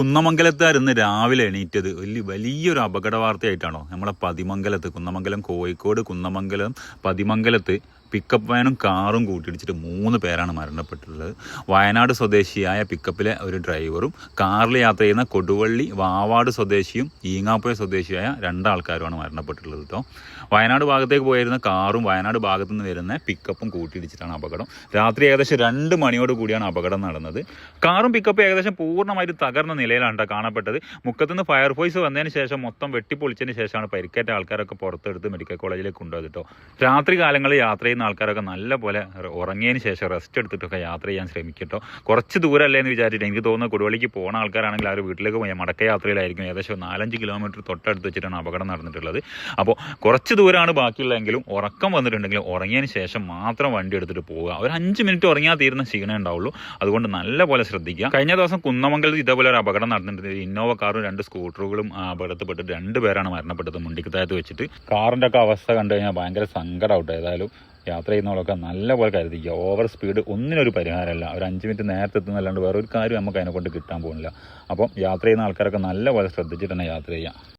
കുന്നമംഗലത്തുകാർ ഇന്ന് രാവിലെ എണീറ്റത് വലിയ വലിയൊരു അപകട വാർത്തയായിട്ടാണോ നമ്മളെ പതിമംഗലത്ത് കുന്നമംഗലം കോഴിക്കോട് കുന്നമംഗലം പതിമംഗലത്ത് പിക്കപ്പ് വാനും കാറും കൂട്ടിയിടിച്ചിട്ട് മൂന്ന് പേരാണ് മരണപ്പെട്ടിട്ടുള്ളത്. വയനാട് സ്വദേശിയായ പിക്കപ്പിലെ ഒരു ഡ്രൈവറും കാറിൽ യാത്ര ചെയ്യുന്ന കൊടുവള്ളി വാവാട് സ്വദേശിയും ഈങ്ങാപ്പുഴ സ്വദേശിയായ രണ്ടാൾക്കാരുമാണ് മരണപ്പെട്ടിട്ടുള്ളത് കേട്ടോ വയനാട് ഭാഗത്തേക്ക് പോയിരുന്ന കാറും വയനാട് ഭാഗത്തു നിന്ന് വരുന്ന പിക്കപ്പും കൂട്ടിയിടിച്ചിട്ടാണ് അപകടം. രാത്രി ഏകദേശം രണ്ട് മണിയോട് കൂടിയാണ് അപകടം നടന്നത്. കാറും പിക്കപ്പും ഏകദേശം പൂർണമായിട്ട് തകർന്ന നിലയിലാണ് ട്ടോ കാണപ്പെട്ടത്. മുക്കത്തുനിന്ന് ഫയർഫോഴ്സ് വന്നതിന് ശേഷം മൊത്തം വെട്ടിപ്പൊളിച്ചതിന് ശേഷമാണ് പരിക്കേറ്റ ആൾക്കാരൊക്കെ പുറത്തെടുത്ത് മെഡിക്കൽ കോളേജിലേക്ക് കൊണ്ടുപോയത് കേട്ടോ രാത്രി കാലങ്ങളിൽ യാത്ര ചെയ്യുന്ന ആൾക്കാരൊക്കെ നല്ല പോലെ ഉറങ്ങിയതിന് ശേഷം റെസ്റ്റ് എടുത്തിട്ടൊക്കെ യാത്ര ചെയ്യാൻ ശ്രമിക്കട്ടോ. കുറച്ച് ദൂരമല്ലേ എന്ന് വിചാരിച്ചിട്ട് എനിക്ക് തോന്നുന്നത് കൊടുവള്ളിക്ക് പോകുന്ന ആൾക്കാരാണെങ്കിൽ അവർ വീട്ടിലേക്ക് പോയാൽ മടക്ക യാത്രയിലായിരിക്കും. ഏകദേശം നാലഞ്ച് കിലോമീറ്റർ തൊട്ടടുത്ത് വെച്ചിട്ടാണ് അപകടം നടന്നിട്ടുള്ളത്. അപ്പോൾ കുറച്ച് ദൂരമാണ് ബാക്കിയുള്ളതെങ്കിലും ഉറക്കം വന്നിട്ടുണ്ടെങ്കിലും ഉറങ്ങിയതിന് ശേഷം മാത്രം വണ്ടി എടുത്തിട്ട് പോവുക. ഒരു അഞ്ച് മിനിറ്റ് ഉറങ്ങിയാൽ തീരുന്ന ക്ഷീണേ ഉണ്ടാവുള്ളൂ. അതുകൊണ്ട് നല്ല പോലെ ശ്രദ്ധിക്കുക. കഴിഞ്ഞ ദിവസം കുന്നമംഗലത്ത് ഇതേപോലെ ഒരു അപകടം നടന്നിട്ടുണ്ട്. ഇന്നോവ കാറും രണ്ട് സ്കൂട്ടറുകളും അപകടത്തിൽപ്പെട്ടിട്ട് രണ്ട് പേരാണ് മരണപ്പെട്ടത്. മുണ്ടിക്കത്തായത്ത് വെച്ചിട്ട്. കാറിന്റെ ഒക്കെ അവസ്ഥ കണ്ടു കഴിഞ്ഞാൽ ഭയങ്കര സങ്കടമാവട്ടെ ഏതായാലും യാത്ര ചെയ്യുന്നവളൊക്കെ നല്ല പോലെ കരുതിക്കുക. Over speed ഒന്നിനൊരു പരിഹാരമല്ല. ഒരു അഞ്ച് മിനിറ്റ് നേരത്തെ എത്തുന്നല്ലാണ്ട് വേറെ ഒരു കാര്യം നമുക്ക് അതിനെക്കൊണ്ട് കിട്ടാൻ പോകുന്നില്ല. അപ്പം യാത്ര ചെയ്യുന്ന ആൾക്കാരൊക്കെ നല്ലപോലെ ശ്രദ്ധിച്ചിട്ട് തന്നെ യാത്ര ചെയ്യുക.